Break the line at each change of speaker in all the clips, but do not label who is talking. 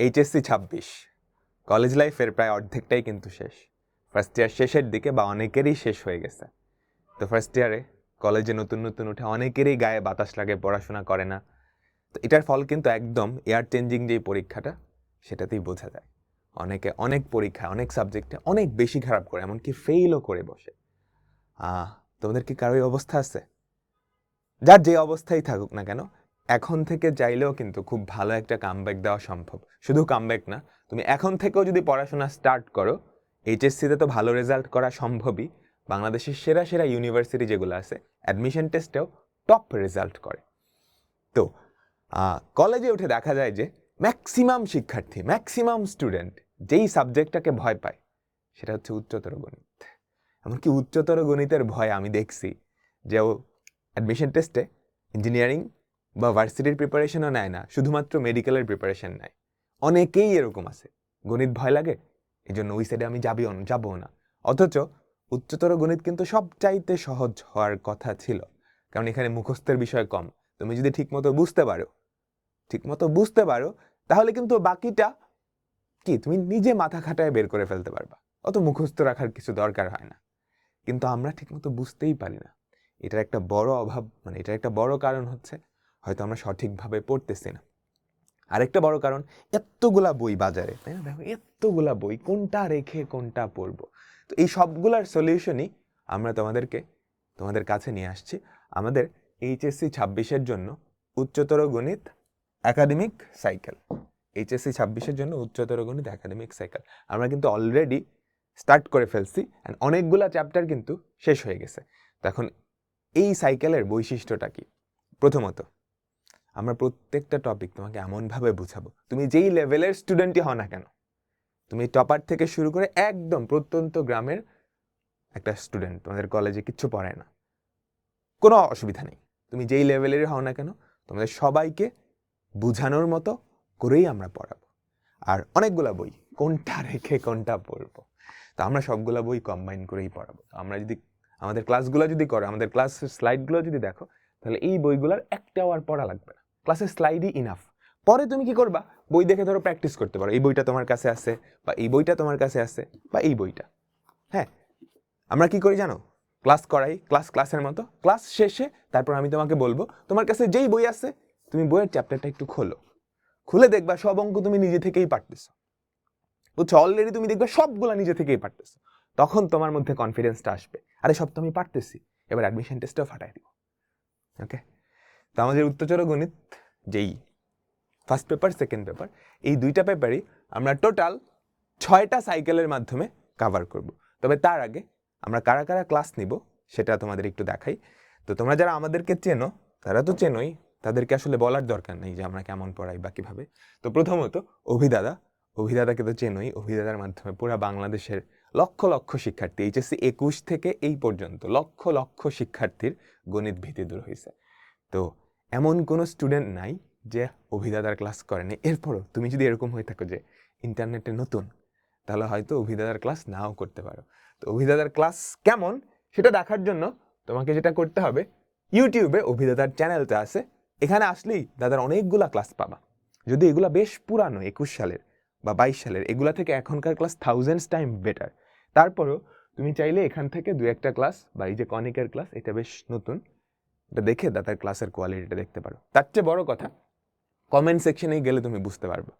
HSC ছাব্বিশ। College লাইফের প্রায় অর্ধেকটাই কিন্তু শেষ। ফার্স্ট ইয়ার শেষের দিকে বা অনেকেরই শেষ হয়ে গেছে। তো ফার্স্ট ইয়ারে কলেজে নতুন নতুন উঠে অনেকেরই গায়ে বাতাস লাগে, পড়াশোনা করে না। তো এটার ফল কিন্তু একদম এয়ার চেঞ্জিং যেই পরীক্ষাটা, সেটাতেই বোঝা যায়। অনেকে অনেক পরীক্ষা অনেক সাবজেক্টে অনেক বেশি খারাপ করে, এমনকি ফেইলও করে বসে। তোমাদের কি কারোই অবস্থা আছে? যার যে অবস্থায় থাকুক না কেন এখন থেকে চাইলেও কিন্তু খুব ভালো একটা কামব্যাক দেওয়া সম্ভব। শুধু কামব্যাক না, তুমি এখন থেকেও যদি পড়াশোনা স্টার্ট করো এইচএসসিতে তো ভালো রেজাল্ট করা সম্ভবই। বাংলাদেশের সেরা সেরা ইউনিভার্সিটি যেগুলো আছে অ্যাডমিশন টেস্টেও টপ রেজাল্ট করে। তো কলেজে উঠে দেখা যায় যে ম্যাক্সিমাম শিক্ষার্থী ম্যাক্সিমাম স্টুডেন্ট যেই সাবজেক্টটাকে ভয় পায়, সেটা হচ্ছে উচ্চতর গণিত। এমনকি উচ্চতর গণিতের ভয় আমি দেখছি যে ও অ্যাডমিশন টেস্টে ইঞ্জিনিয়ারিং বা ভার্সিটির প্রিপারেশনও নেয় না, শুধুমাত্র মেডিকেলের প্রিপারেশন নেয়। অনেকেই এরকম আছে। গণিত ভয় লাগে এই জন্য ওই সাইডে আমি যাবিও না যাব না। অথচ উচ্চতর গণিত কিন্তু সবচাইতে সহজ হওয়ার কথা ছিল। কারণ এখানে মুখস্থের বিষয় কম। তুমি যদি ঠিকমতো বুঝতে পারো, ঠিকমতো বুঝতে পারো, তাহলে কিন্তু বাকিটা কি, তুমি নিজে মাথা খাটায় বের করে ফেলতে পারবা। অত মুখস্থ রাখার কিছু দরকার হয় না। কিন্তু আমরা ঠিকমতো বুঝতেই পারি না। এটার একটা বড় অভাব মানে এটার একটা বড় কারণ হচ্ছে হয়তো আমরা সঠিকভাবে পড়তেছি না। আরেকটা বড় কারণ, এতগুলা বই বাজারে, তাই না? দেখো, এতগুলা বই, কোনটা রেখে কোনটা পড়ব? তো এই সবগুলার সলিউশনই আমরা তোমাদেরকে, তোমাদের কাছে নিয়ে আসছি। আমাদের এইচএসসি ছাব্বিশের জন্য উচ্চতর গণিত একাডেমিক সাইকেল এইচএসসি ছাব্বিশের জন্য উচ্চতর গণিত একাডেমিক সাইকেল আমরা কিন্তু অলরেডি স্টার্ট করে ফেলছি অ্যান্ড অনেকগুলা চ্যাপ্টার কিন্তু শেষ হয়ে গেছে। তো এখন এই সাইকেলের বৈশিষ্ট্যটা কি? প্রথমত আমরা প্রত্যেকটা টপিক তোমাকে এমনভাবে বুঝাবো। তুমি যেই লেভেলের স্টুডেন্টই হও না কেন, তুমি টপার থেকে শুরু করে একদম প্রত্যন্ত গ্রামের একটা স্টুডেন্ট তোমাদের কলেজে কিচ্ছু পড়ায় না। কোনো অসুবিধা নেই। তুমি যেই লেভেলেরই হও না কেন, তোমাদের সবাইকে বুঝানোর মতো করেই আমরা পড়াবো। আর অনেকগুলা বই, কোনটা রেখে কোনটা পড়ব? তো আমরা সবগুলো বই কম্বাইন করেই পড়াবো। আমরা যদি, আমাদের ক্লাসগুলো যদি করো, আমাদের ক্লাসের স্লাইডগুলো যদি দেখো, তাহলে এই বইগুলোর একটাও আর পড়া লাগবে না। ক্লাসের স্লাইডই ইনাফ পরে তুমি কি করবা? বই দেখে ধরো প্র্যাকটিস করতে পারো। এই বইটা তোমার কাছে আছে, বা এই বইটা তোমার কাছে আছে, বা এই বইটা। হ্যাঁ? আমরা কি করি জানো? ক্লাস করাই, ক্লাস ক্লাসের মতো। ক্লাস শেষে তারপর আমি তোমাকে বলব, তোমার কাছে যেই বই আছে, তুমি বইয়ের চ্যাপ্টারটা একটু খোলো। খুলে দেখবা সব অঙ্ক তুমি নিজে থেকেই পারতেছো। বুঝছ? অলরেডি তুমি দেখবে সবগুলা নিজে থেকেই পারতেছো। তখন তোমার মধ্যে কনফিডেন্সটা আসবে। আরে সব তো আমি পারতেছি। এবার অ্যাডমিশন টেস্টও ফাটাই দিব। ওকে তো আমাদের উত্তরচর গণিত, যেই ফার্স্ট পেপার সেকেন্ড পেপার এই দুইটা পেপারই আমরা টোটাল ছয়টা সাইকেলের মাধ্যমে কাভার করব। তবে তার আগে আমরা কারা কারা ক্লাস নিব সেটা তোমাদের একটু দেখাই। তো তোমরা যারা আমাদেরকে চেনো, তারা তো চেনোই, তাদেরকে আসলে বলার দরকার নেই যে আমরা কেমন পড়াই বা কীভাবে। তো প্রথমত অভিদাদা, অভিদাদাকে তো চেনোই, অভিদাদার মাধ্যমে পুরা বাংলাদেশের লক্ষ লক্ষ শিক্ষার্থী, এইচএসসি একুশ থেকে এই পর্যন্ত লক্ষ লক্ষ শিক্ষার্থীর গণিত ভীতি দূর হয়েছে তো এমন কোনো স্টুডেন্ট নাই যে অভিদাদার ক্লাস করেনি। এরপরও তুমি যদি এরকম হয়ে থাকো যে ইন্টারনেটে নতুন, তাহলে হয়তো অভিদাদার ক্লাস নাও করতে পারো। তো অভিদাদার ক্লাস কেমন সেটা দেখার জন্য তোমাকে যেটা করতে হবে ইউটিউবে অভিদাদার চ্যানেলটা আছে। এখানে আসলেই দাদার অনেকগুলা ক্লাস পাবা। যদি এগুলা বেশ পুরানো, একুশ সালের বা বাইশ সালের, এগুলা থেকে এখনকার ক্লাস থাউজেন্ডস টাইম বেটার তারপরও তুমি চাইলে এখান থেকে দু একটা ক্লাস বা এই যে কনিকের ক্লাস এটা বেশ নতুন। এটা দেখে দাদার ক্লাসের কোয়ালিটিটা দেখতে পারো। তার চেয়ে বড় কথা কমেন্ট সেকশনেই গেলে তুমি বুঝতে পারবে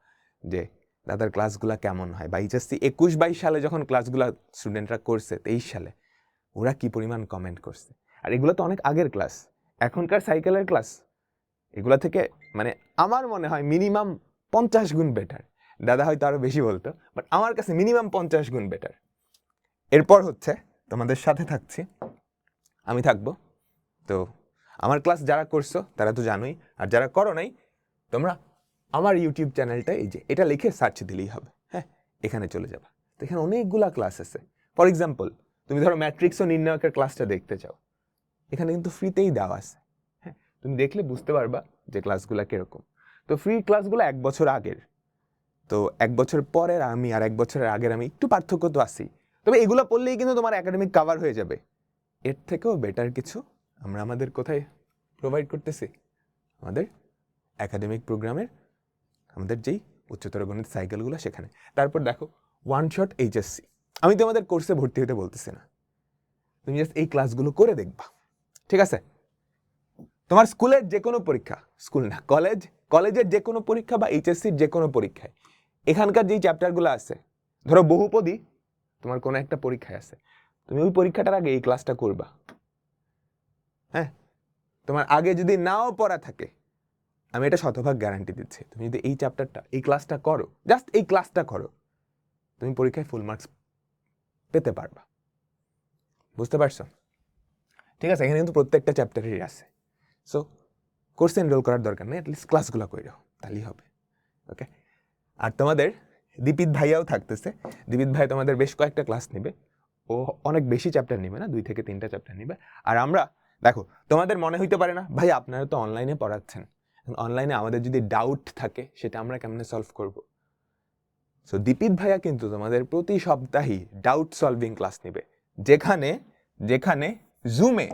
যে দাদার ক্লাসগুলো কেমন হয়। বা একুশ বাইশ সালে যখন ক্লাসগুলো স্টুডেন্টরা করছে, তেইশ সালে, ওরা কি পরিমাণ কমেন্ট করছে? আর এগুলো তো অনেক আগের ক্লাস এখনকার সাইকেলের ক্লাস এগুলো থেকে মানে আমার মনে হয় মিনিমাম পঞ্চাশ গুণ বেটার দাদা হয়তো আরও বেশি বলতো বাট আমার কাছে মিনিমাম পঞ্চাশ গুণ বেটার এরপর হচ্ছে, তোমাদের সাথে থাকছি। আমি থাকব, তো আমার ক্লাস যারা করছ, তারা তো জানোই, আর যারা করো নাই, তোমরা আমার ইউটিউব চ্যানেলটা এই যে, এটা লিখে সার্চ দিলেই হবে। হ্যাঁ এখানে চলে যাবা। তো এখানে অনেকগুলা ক্লাস আছে। ফর এক্সাম্পল তুমি ধরো ম্যাট্রিক্স ও নির্ণায়কের ক্লাসটা দেখতে চাও। এখানে কিন্তু ফ্রিতেই দেওয়া আছে। হ্যাঁ তুমি দেখলে বুঝতে পারবা যে ক্লাসগুলো কীরকম। তো ফ্রি ক্লাসগুলো এক বছর আগের। তো এক বছর পরের আমি আর এক বছরের আগের আমি একটু পার্থক্য তো আসি তবে এগুলো পড়লেই কিন্তু তোমার একাডেমিক কাভার হয়ে যাবে। এর থেকেও বেটার কিছু আমরা আমাদের কোথায় প্রোভাইড করতেছি? আমাদের একাডেমিক প্রোগ্রামের আমাদের যেই উচ্চতর গণিত সাইকেলগুলো সেখানে। তারপর দেখো ওয়ান শট এইচএসসি আমি তোমাদের কোর্সে ভর্তি হতে বলতেছি না। তুমি জাস্ট এই ক্লাসগুলো করে দেখবা। ঠিক আছে? তোমার স্কুলের যে কোনো পরীক্ষা, স্কুল না কলেজ কলেজের যে কোনো পরীক্ষা বা এইচএসসির যে কোনো পরীক্ষায়, এখানকার যেই চ্যাপ্টারগুলো আছে, ধরো বহুপদী তোমার কোনো একটা পরীক্ষায় আছে, তুমি ওই পরীক্ষাটার আগে এই ক্লাসটা করবা। হ্যাঁ? তোমার আগে যদি নাও পড়া থাকে, আমি এটা শতভাগ গ্যারান্টি দিচ্ছি। তুমি যদি এই চ্যাপ্টারটা এই ক্লাসটা করো জাস্ট এই ক্লাসটা করো, তুমি পরীক্ষায় ফুল মার্কস পেতে পারবা। বুঝতে পারছ? ঠিক আছে, এখানে কিন্তু প্রত্যেকটা চ্যাপ্টারেরই আছে। সো কোর্সে এনরোল করার দরকার নেই অ্যাটলিস্ট ক্লাসগুলো করে দাও তাহলেই হবে। ওকে আর তোমাদের, দীপিত ভাইয়াও থাকতেছে। দীপিত ভাই তোমাদের বেশ কয়েকটা ক্লাস নেবে। ও অনেক বেশি চ্যাপ্টার নেবে না, দুই থেকে তিনটা চ্যাপ্টার নেবে। আর আমরা দেখো, তোমাদের মনে হইতে পারে না, ভাই আপনারা তো অনলাইনে পড়াচ্ছেন। অনলাইনে আমাদের যদি ডাউট থাকে, সেটা আমরা কেমনে সলভ করব? সো দীপিত ভাইয়া কিন্তু তোমাদের প্রতি সপ্তাহেই ডাউট সলভিং ক্লাস নেবে। যেখানে যেখানে জুমে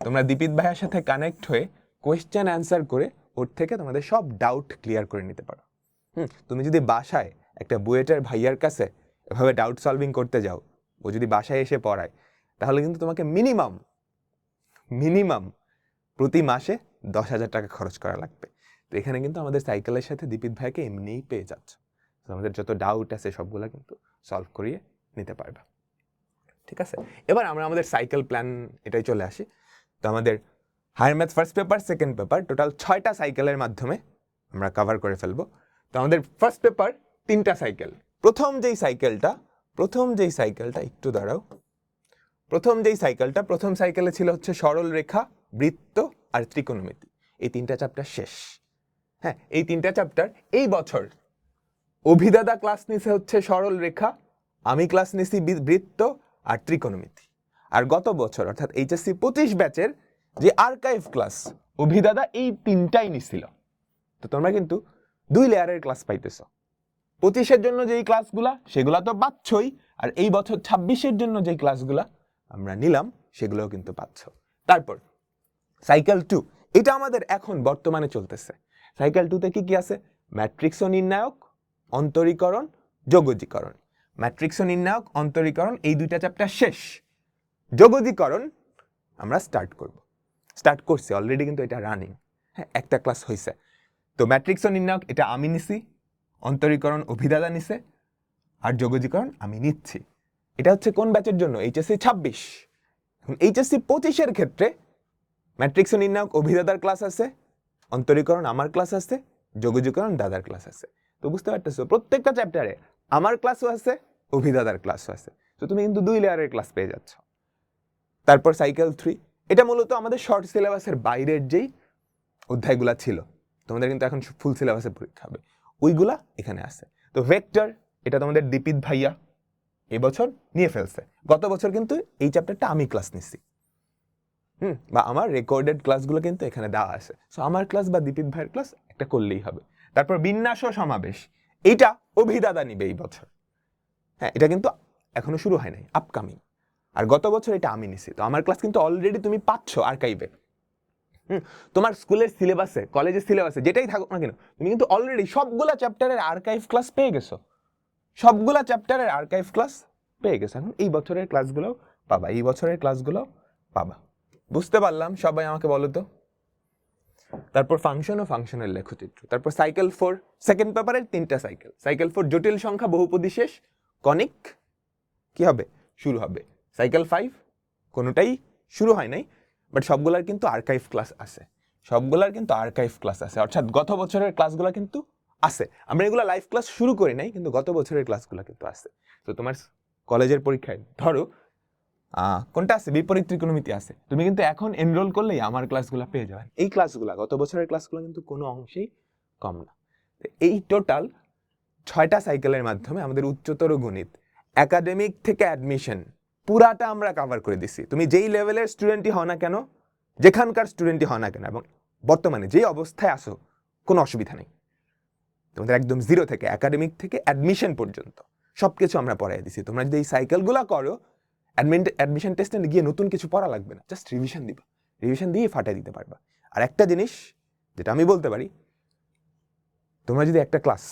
তোমরা দীপিত ভাইয়ার সাথে কানেক্ট হয়ে কোয়েশ্চেন অ্যান্সার করে ওর থেকে তোমাদের সব ডাউট ক্লিয়ার করে নিতে পারো। হুম, তুমি যদি বাসায় একটা বুয়েটার ভাইয়ার কাছে এভাবে ডাউট সলভিং করতে যাও, ও যদি বাসায় এসে পড়ায়, তাহলে কিন্তু তোমাকে মিনিমাম মিনিমাম প্রতি মাসে দশ হাজার টাকা খরচ করা লাগবে। তো এখানে কিন্তু আমাদের সাইকেলের সাথে দীপিত ভাইকে এমনিই পেয়ে যাচ্ছ। তো আমাদের যত ডাউট আছে সবগুলো কিন্তু সলভ করিয়ে নিতে পারবে। ঠিক আছে? এবার আমরা আমাদের সাইকেল প্ল্যান এটাই চলে আসি। তো আমাদের higher math first paper second paper total ছয়টা সাইকেলের মাধ্যমে আমরা কভার করে ফেলব। তো আমাদের ফার্স্ট পেপার তিনটা সাইকেল প্রথম যেই সাইকেলটা প্রথম যেই সাইকেলটা একটু দাঁড়াও। প্রথম যেই সাইকেলটা প্রথম সাইকেলে ছিল হচ্ছে সরল রেখা, বৃত্ত আর ত্রিকোণমিতি। এই তিনটা চ্যাপ্টার শেষ। হ্যাঁ এই তিনটা চ্যাপ্টার এই বছর অভিদাদা ক্লাস নিছে হচ্ছে সরল রেখা, আমি ক্লাস নিছি বৃত্ত আর ত্রিকোণমিতি। আর গত বছর, অর্থাৎ এইচএসসি পঁচিশ ব্যাচের যে আর্কাইভ ক্লাস অভিদাদা এই তিনটাই নিছিল। তো তোমরা কিন্তু দুই লেয়ারের ক্লাস পাইতেছ। পঁচিশের জন্য যেই ক্লাসগুলা সেগুলা তো পাচ্ছই। আর এই বছর ছাব্বিশের জন্য যেই ক্লাসগুলা আমরা নিলাম, সেগুলোও কিন্তু পাচ্ছ। তারপর সাইকেল টু এটা আমাদের এখন বর্তমানে চলতেছে। সাইকেল টুতে কি কি আছে? ম্যাট্রিক্স ও নির্ণায়ক, অন্তরীকরণ, যোগজীকরণ। ম্যাট্রিক্স ও নির্ণায়ক, অন্তরীকরণ, এই দুইটা চ্যাপ্টার শেষ। যোগজীকরণ আমরা স্টার্ট করব। স্টার্ট করছি অলরেডি কিন্তু এটা রানিং হ্যাঁ একটা ক্লাস হয়েছে তো ম্যাট্রিক্স ও নির্ণায়ক, এটা আমি নিছি, অন্তরীকরণ অভিদাদা নিছে, আর যোগজীকরণ আমি নিচ্ছি। এটা হচ্ছে কোন ব্যাচের জন্য? এইচএসসি ছাব্বিশ। এখন এইচএসসি পঁচিশের ক্ষেত্রে ম্যাট্রিক্স নির্ণায়ক অভিদাদার ক্লাস আছে, অন্তরীকরণ আমার ক্লাস আছে যোগজীকরণ দাদার ক্লাস আছে। তো বুঝতে পারতেছো? প্রত্যেকটা চ্যাপ্টারে আমার ক্লাসও আছে অভিদাদার ক্লাসও আছে। তো তুমি কিন্তু দুই লেয়ারের ক্লাস পেয়ে যাচ্ছ। তারপর সাইকেল থ্রি এটা মূলত আমাদের শর্ট সিলেবাসের বাইরের যেই অধ্যায়গুলা ছিল, তোমাদের কিন্তু এখন ফুল সিলেবাসে পরীক্ষা হবে। ওইগুলা এখানে আছে। তো ভেক্টর এটা তোমাদের দীপিত ভাইয়া এবছর নিয়ে ফেলছে। গত বছর কিন্তু এই চ্যাপ্টারটা আমি ক্লাস নিচ্ছি হুম, বা আমার রেকর্ডেড ক্লাসগুলো কিন্তু এখানে দেওয়া আছে। সো আমার ক্লাস বা দীপিত ভাইয়ের ক্লাস একটা করলেই হবে। তারপর বিন্যাস ও সমাবেশ। এইটা অভিদাদা নিবে এই বছর। হ্যাঁ এটা কিন্তু এখনও শুরু হয় নাই আপকামিং আর গত বছর এটা আমি নিছি। তো আমার ক্লাস কিন্তু অলরেডি তুমি পাচ্ছ আর্কাইভে হুম, তোমার স্কুলের সিলেবাসে কলেজের সিলেবাসে যেটাই থাকুক না কেন, তুমি কিন্তু অলরেডি সবগুলা চ্যাপ্টারের আর্কাইভ ক্লাস পেয়ে গেছো। সবগুলা চ্যাপ্টারের আর্কাইভ ক্লাস পেয়ে গেছো এখন এই বছরের ক্লাসগুলো পাবা, এই বছরের ক্লাসগুলো পাবা। বুঝতে পারলাম, সবাই আমাকে বলো তো। তারপর ফাংশন ও ফাংশনের লেখচিত্র। তারপর সাইকেল ফোর সেকেন্ড পেপারের তিনটা সাইকেল সাইকেল ফোর জটিল সংখ্যা, বহুপদী শেষ কনিক কি হবে? শুরু হবে। সাইকেল ফাইভ কোনোটাই শুরু হয় নাই বাট সবগুলার কিন্তু আর্কাইভ ক্লাস আছে। সবগুলার কিন্তু আর্কাইভ ক্লাস আছে। অর্থাৎ গত বছরের ক্লাসগুলো কিন্তু আছে। আমরা এগুলো লাইভ ক্লাস শুরু করি নাই, কিন্তু গত বছরের ক্লাসগুলো কিন্তু আছে। তো তোমার কলেজের পরীক্ষায়, ধরো কোনটা আছে? বিপরীত ত্রিকোণমিতি আছে। তুমি কিন্তু এখন এনরোল করলেই আমার ক্লাসগুলো পেয়ে যাবেন এই ক্লাসগুলো গত বছরের ক্লাসগুলো কিন্তু কোনো অংশেই কম না। এই টোটাল ছয়টা সাইকেলের মাধ্যমে আমাদের উচ্চতর গণিত একাডেমিক থেকে অ্যাডমিশন পুরাটা আমরা কভার করে দিছি। তুমি যেই লেভেলের স্টুডেন্টই হও না কেন, যেখানকার স্টুডেন্টই হও না কেন, এবং বর্তমানে যেই অবস্থায় আসো কোনো অসুবিধা নেই। তোমাদের একদম জিরো থেকে একাডেমিক থেকে অ্যাডমিশন পর্যন্ত। সব কিছু আমরা পড়াই দিছি। তোমরা যদি এই সাইকেলগুলো করো অ্যাডমিশন টেস্টে গিয়ে নতুন কিছু পড়া লাগবে না। জাস্ট রিভিশন দিবা। রিভিশন দিয়ে ফাটাই দিতে পারবা। আর একটা জিনিস, যেটা আমি বলতে পারি, তোমরা যদি একটা ক্লাস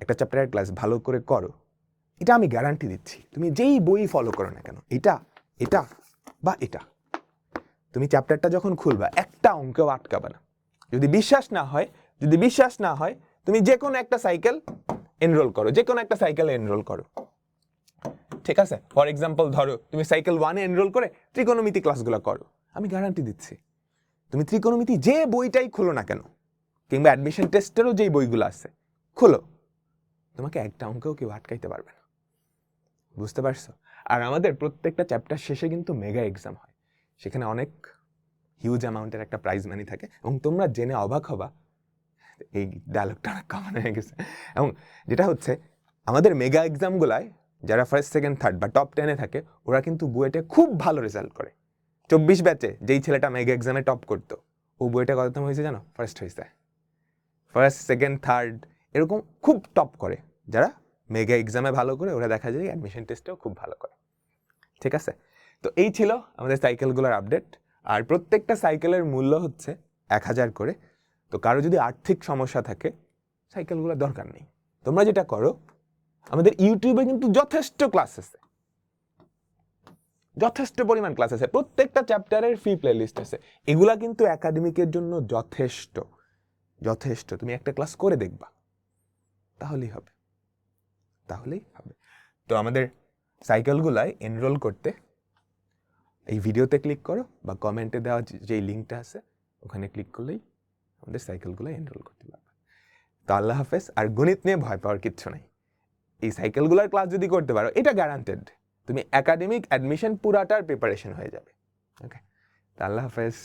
একটা চ্যাপ্টারের ক্লাস ভালো করে করো, এটা আমি গ্যারান্টি দিচ্ছি। তুমি যেই বই ফলো করো না কেন, এটা এটা বা এটা। তুমি চ্যাপ্টারটা যখন খুলবা, একটা অঙ্কেও আটকাবে না। যদি বিশ্বাস না হয়, যদি বিশ্বাস না হয় তুমি যে কোনো একটা সাইকেল এনরোল করো যে কোনো একটা সাইকেলে এনরোল করো। ঠিক আছে? ফর এক্সাম্পল ধরো, তুমি সাইকেল ওয়ানে এনরোল করে ত্রিকোণমিতি ক্লাসগুলো করো। আমি গ্যারান্টি দিচ্ছি, তুমি ত্রিকোণমিতি যে বইটাই খুলো না কেন, কিংবা অ্যাডমিশন টেস্টেরও যেই বইগুলো আছে, খুলো। তোমাকে একটা অঙ্কেও কেউ আটকাইতে পারবে না। বুঝতে পারছ? আর আমাদের প্রত্যেকটা চ্যাপ্টার শেষে কিন্তু মেগা এক্সাম হয়। সেখানে অনেক হিউজ অ্যামাউন্টের একটা প্রাইজ মানি থাকে এবং তোমরা জেনে অবাক হবা এই ডায়লগটা অনেক কমন হয়ে গেছে। এবং যেটা হচ্ছে, আমাদের মেগা এক্সামগুলায় যারা ফার্স্ট সেকেন্ড থার্ড বা টপ টেনে থাকে, ওরা কিন্তু বুয়েটে খুব ভালো রেজাল্ট করে। চব্বিশ ব্যাচে যেই ছেলেটা মেগা এক্সামে টপ করতো, ও বুয়েটে কততম হয়েছে জানো? ফার্স্ট হয়েছে। ফার্স্ট সেকেন্ড থার্ড এরকম খুব টপ করে। যারা মেগা এক্সামে ভালো করে, ওরা দেখা যায় অ্যাডমিশন টেস্টেও খুব ভালো করে। ঠিক আছে? তো এই ছিল আমাদের সাইকেলগুলোর আপডেট আর প্রত্যেকটা সাইকেলের মূল্য হচ্ছে এক হাজার করে। তো কারও যদি আর্থিক সমস্যা থাকে সাইকেলগুলো দরকার নেই। তোমরা যেটা করো, আমাদের ইউটিউবে কিন্তু যথেষ্ট ক্লাস আছে। যথেষ্ট পরিমাণ ক্লাস আছে। প্রত্যেকটা চ্যাপ্টারের ফ্রি প্লেলিস্ট আছে। এগুলা কিন্তু একাডেমিকের জন্য যথেষ্ট। যথেষ্ট। তুমি একটা ক্লাস করে দেখবা। তাহলেই হবে। তাহলেই হবে। তো আমাদের সাইকেলগুলায় এনরোল করতে এই ভিডিওতে ক্লিক করো বা কমেন্টে দেওয়া যেই লিঙ্কটা আছে, ওখানে ক্লিক করলেই আমাদের সাইকেলগুলো এনরোল করতে পারবে। তো আল্লাহ হাফেজ, আর গণিত নিয়ে ভয় পাওয়ার কিচ্ছু নেই। এই সাইকেলগুলোর ক্লাস যদি করতে পারো, এটা গ্যারান্টেড তুমি একাডেমিক অ্যাডমিশন পুরাটার প্রিপারেশন হয়ে যাবে। ওকে তো আল্লাহ হাফেজ।